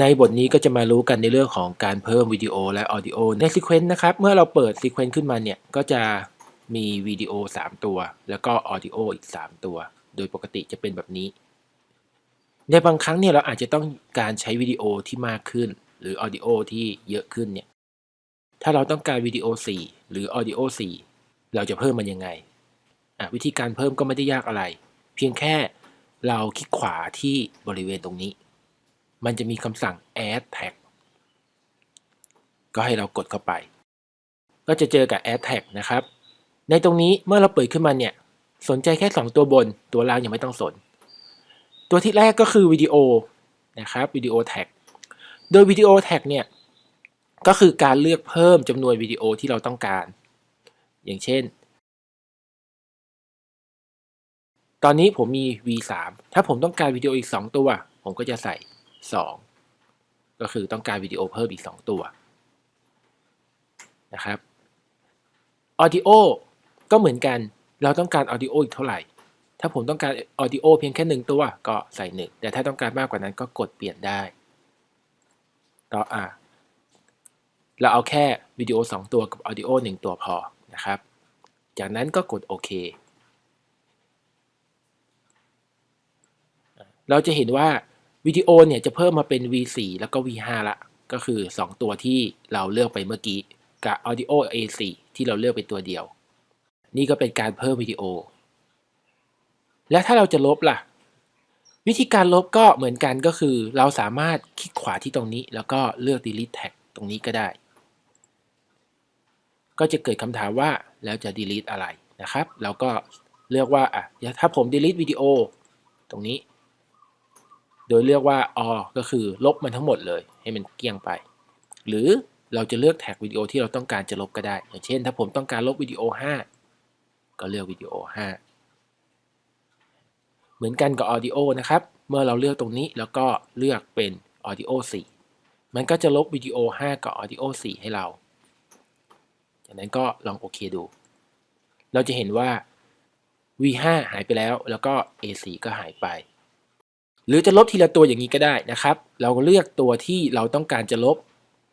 ในบทนี้ก็จะมารู้กันในเรื่องของการเพิ่มวิดีโอและออดิโอในซีเควนต์นะครับ เมื่อเราเปิดซีเควนต์ขึ้นมาเนี่ย ก็จะมีวิดีโอ 3 ตัว แล้วก็ออดิโออีก 3 ตัว โดยปกติจะเป็นแบบนี้ ในบางครั้งเนี่ยเราอาจจะต้องการใช้วิดีโอที่มากขึ้น หรือออดิโอที่เยอะขึ้นเนี่ย ถ้าเราต้องการวิดีโอ 4 หรือออดิโอ 4 เราจะเพิ่มมันยังไง วิธีการเพิ่มก็ไม่ได้ยากอะไร เพียงแค่เราคลิกขวาที่บริเวณตรงนี้ มันจะมีคำสั่ง add tag ก็ให้เรากดเข้าไป ก็จะเจอกับ add tag นะครับ ในตรงนี้เมื่อเราเปิดขึ้นมาเนี่ย สนใจแค่ 2 ตัวบน ตัวล่างยังไม่ต้องสน ตัวที่แรกก็คือวิดีโอนะครับวิดีโอแท็ก โดยวิดีโอแท็กเนี่ย ก็คือการเลือกเพิ่มจำนวนวิดีโอที่เราต้องการ อย่างเช่น ตอนนี้ผมมี V3 ถ้าผมต้องการวิดีโออีก 2 ตัว ผมก็จะใส่ 2 ก็คือต้องการวิดีโอเพิ่มอีก 2 ตัวนะครับ Audio ก็เหมือนกันเราต้องการ Audio อีกเท่าไหร่ ถ้าผมต้องการ Audio เพียงแค่1ตัวก็ใส่1แต่ถ้าต้องการมากกว่านั้นก็กดเปลี่ยนได้ ต่ออะเราเอาแค่วิดีโอ 2 ตัวกับ Audio 1ตัวพอนะครับ จากนั้นก็กดโอเค เราจะเห็นว่า วิดีโอเนี่ยจะเพิ่มมาเป็น V4 แล้วก็ V5 ละก็คือ 2 ตัวที่เราเลือกไปเมื่อกี้ กับ Audio A4 ที่เราเลือกเป็นตัวเดียว นี่ก็เป็นการเพิ่มวิดีโอ และถ้าเราจะลบล่ะ วิธีการลบก็เหมือนกันก็คือ เราสามารถคลิกขวาที่ตรงนี้ แล้วก็เลือก delete tag ตรงนี้ก็ได้ ก็จะเกิดคำถามว่าแล้วจะ delete อะไรนะครับ เราก็เลือกว่าอะถ้าผม delete วิดีโอตรงนี้ โดยเลือกว่าอก็คือลบมันทั้งหมดเลย ให้มันเกลี้ยงไป หรือเราจะเลือกแท็กวิดีโอที่เราต้องการจะลบก็ได้ อย่างเช่น ถ้าผมต้องการลบวิดีโอ 5 ก็เลือกวิดีโอ 5 เหมือนกันกับ Audio นะครับ เมื่อเราเลือกตรงนี้แล้วก็เลือกเป็น Audio 4มันก็จะลบวิดีโอ 5 กับ Audio 4ให้เราจากนั้นก็ลองโอเคดู เราจะเห็นว่า V5 หายไปแล้ว แล้วก็ A4 ก็หายไป หรือจะลบทีละตัวอย่างนี้ก็ได้นะครับ เราเลือกตัวที่เราต้องการจะลบ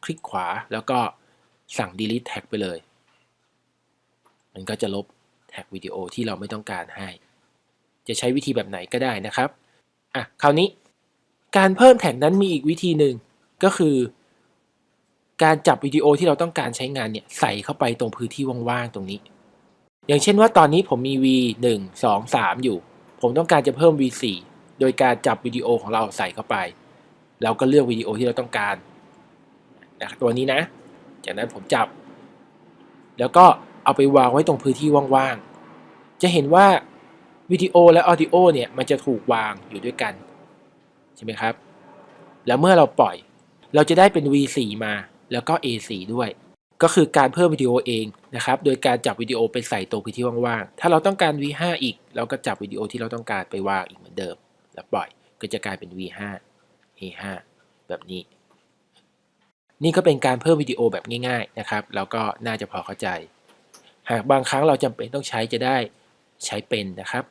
คลิกขวาแล้วก็สั่ง delete tag ไปเลย มันก็จะลบแท็กวิดีโอที่เราไม่ต้องการให้ จะใช้วิธีแบบไหนก็ได้นะครับอะคราวนี้ การเพิ่มแท็กนั้นมีอีกวิธีหนึ่งก็คือ การจับวิดีโอที่เราต้องการใช้งานเนี่ยใส่เข้าไปตรงพื้นที่ว่างๆตรงนี้ อย่างเช่นว่าตอนนี้ผมมี V 1 2 3 อยู่ ผมต้องการจะเพิ่ม V 4 โดยการจับวิดีโอของเราใส่เข้าไป เราก็เลือกวิดีโอที่เราต้องการนะตัวนี้นะ จากนั้นผมจับ แล้วก็เอาไปวางไว้ตรงพื้นที่ว่างๆ จะเห็นว่าวิดีโอและออดิโอเนี่ยมันจะถูกวางอยู่ด้วยกันใช่ไหมครับ แล้วเมื่อเราปล่อย เราจะได้เป็น V4 มาแล้วก็ A4 ด้วย ก็คือการเพิ่มวิดีโอเองนะครับ โดยการจับวิดีโอไปใส่ตรงพื้นที่ว่างๆ ถ้าเราต้องการ V5 อีก เราก็จับวิดีโอที่เราต้องการไปวางอีกเหมือนเดิม แล้วปล่อยก็จะกลายเป็น V5 A5 แบบนี้ นี่ก็เป็นการเพิ่มวิดีโอแบบง่ายๆนะครับแล้วก็น่าจะพอเข้าใจ หากบางครั้งเราจำเป็นต้องใช้จะได้ใช้เป็นนะครับ